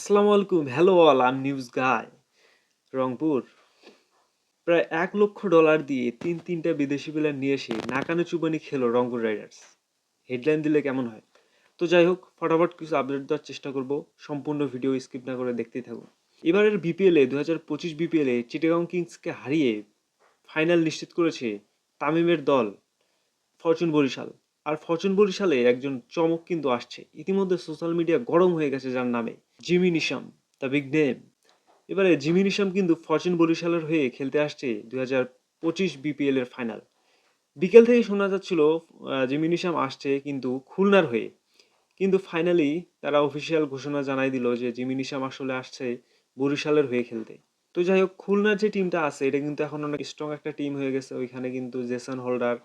আসসালামু আলাইকুম। Hello all am news guy Rangpur. প্রায় এক লক্ষ ডলার দিয়ে তিন তিনটা বিদেশি প্লেয়ার নিয়ে এসে নাকানো চুবানি খেলো রংপুর রাইডার্স। হেডলাইন দিলে কেমন হয়? তো যাই হোক, ফটাফট কিছু আপডেট দেওয়ার চেষ্টা করব। সম্পূর্ণ ভিডিও স্কিপ না করে দেখতেই থাকুন। এবারের বিপিএলে দু হাজার পঁচিশ বিপিএলে চিটাগাং কিংসকে হারিয়ে ফাইনাল নিশ্চিত করেছে তামিমের দল, ফরচুন বরিশাল। আর ফরচুন বরিশালে একজন চমক কিন্তু আসছে। ইতিমধ্যে সোশ্যাল মিডিয়া গরম হয়ে গেছে যার নামে। Jimmy Neesham, the big name. এবারে জিমি নিশাম কিন্তু ফরচুন বরিশালের হয়ে খেলতে আসছে দু হাজার পঁচিশ বিপিএল এর ফাইনাল বিকেল থেকে শোনা যাচ্ছিল জিমি নিশাম আসছে কিন্তু খুলনার হয়ে। কিন্তু ফাইনালি তারা অফিসিয়াল ঘোষণা জানাই দিল যে জিমি নিশাম আসলে আসছে বরিশালের হয়ে খেলতে। তো যাই হোক, খুলনার যে টিমটা আছে, এটা কিন্তু এখন অনেক স্ট্রং একটা টিম হয়ে গেছে। ওইখানে কিন্তু জেসন হোল্ডার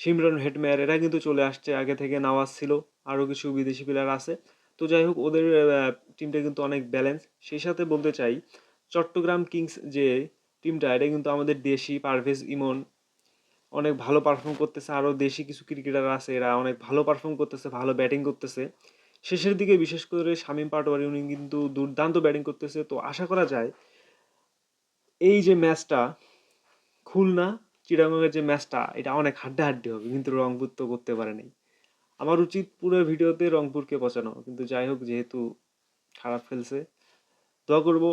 সিমরন হেডমেয়ার এরা কিন্তু চলে আসছে। আগে থেকে নাওয়াজ ছিল আরও কিছু বিদেশি প্লেয়ার আছে। তো যাই হোক ওদের টিমটা কিন্তু অনেক ব্যালেন্স সেই সাথে বলতে চাই, চট্টগ্রাম কিংস যে টিমটা এটা কিন্তু আমাদের দেশি পারভেজ ইমন। অনেক ভালো পারফর্ম করতেছে আরও দেশি কিছু ক্রিকেটার আছে, এরা অনেক ভালো পারফর্ম করতেছে, ভালো ব্যাটিং করতেছে। শেষের দিকে বিশেষ করে শামীম পাটোয়ারি, উনি কিন্তু দুর্দান্ত ব্যাটিং করতেছে। তো আশা করা যায়, এই যে ম্যাচটা খুলনা চিটাগংয়ের যে ম্যাচটা এটা অনেক হাড্ডাহাড্ডি হবে, কিন্তু রংপুর তো করতে পারে নাই। আমার উচিত পুরো ভিডিওতে রংপুরকে পচানো, কিন্তু যাই হোক, যেহেতু খারাপ ফেলছে, দোয়া করব।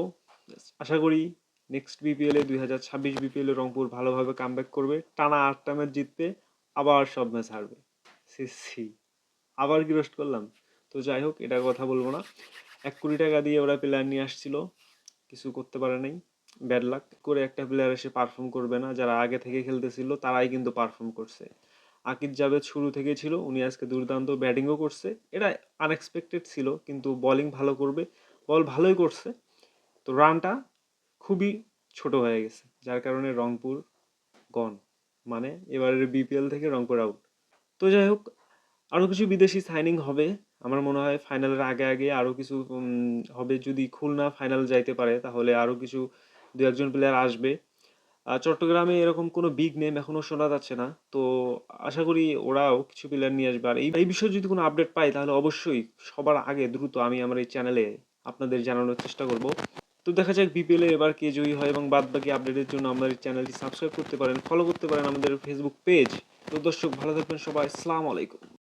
আশা করি নেক্সট বিপিএল দুই হাজার ছাব্বিশ বিপিএল রংপুর ভালোভাবে কামব্যাক করবে। টানা আটটা ম্যাচ জিতবে, আবার সব ম্যাচ হারবে। সি সি। আবার কি রোস্ট করলাম। তো যাই হোক, এটা কথা বলব না। এক কোটি টাকা দিয়ে ওরা প্লেয়ার নিয়ে আসছিল, কিছু করতে পারে নাই। ব্যাড লাক করে একটা প্লেয়ার এসে পারফর্ম করবে না। যারা আগে থেকে খেলতেছিল, তারাই কিন্তু পারফর্ম করছে। আকিব জাভেদ শুরু থেকে ছিল, উনি আজকে দুর্দান্ত ব্যাটিংও করছে। এটা আনএক্সপেক্টেড ছিল, কিন্তু বোলিং ভালো করবে বল ভালোই করছে। তো রানটা খুবই ছোট হয়ে গেছে, যার কারণে রংপুর গন মানে এবারের বিপিএল থেকে রংপুর আউট তো যাই হোক আরও কিছু বিদেশি সাইনিং হবে, আমার মনে হয় ফাইনালের আগে আগে আরও কিছু হবে। যদি খুলনা ফাইনাল যাইতে পারে, তাহলে আরও কিছু দু একজন প্লেয়ার আসবে। চট্টগ্রামে এরকম কোনো বিগ নেম এখনও শোনা যাচ্ছে না। তো আশা করি ওরাও কিছু প্লেয়ার নিয়ে আসবে। আর এই বিষয়ে যদি কোনো আপডেট পাই, তাহলে অবশ্যই সবার আগে দ্রুত আমি আমার এই চ্যানেলে আপনাদের জানানোর চেষ্টা করব। তো দেখা যাক বিপিএল এবার কে জয়ী হয় এবং বাদ বাকি আপডেটের জন্য আমাদের চ্যানেলটি সাবস্ক্রাইব করতে পারেন ফলো করতে পারেন আমাদের ফেসবুক পেজ তো দর্শক, ভালো থাকবেন সবাই। আসসালামু আলাইকুম।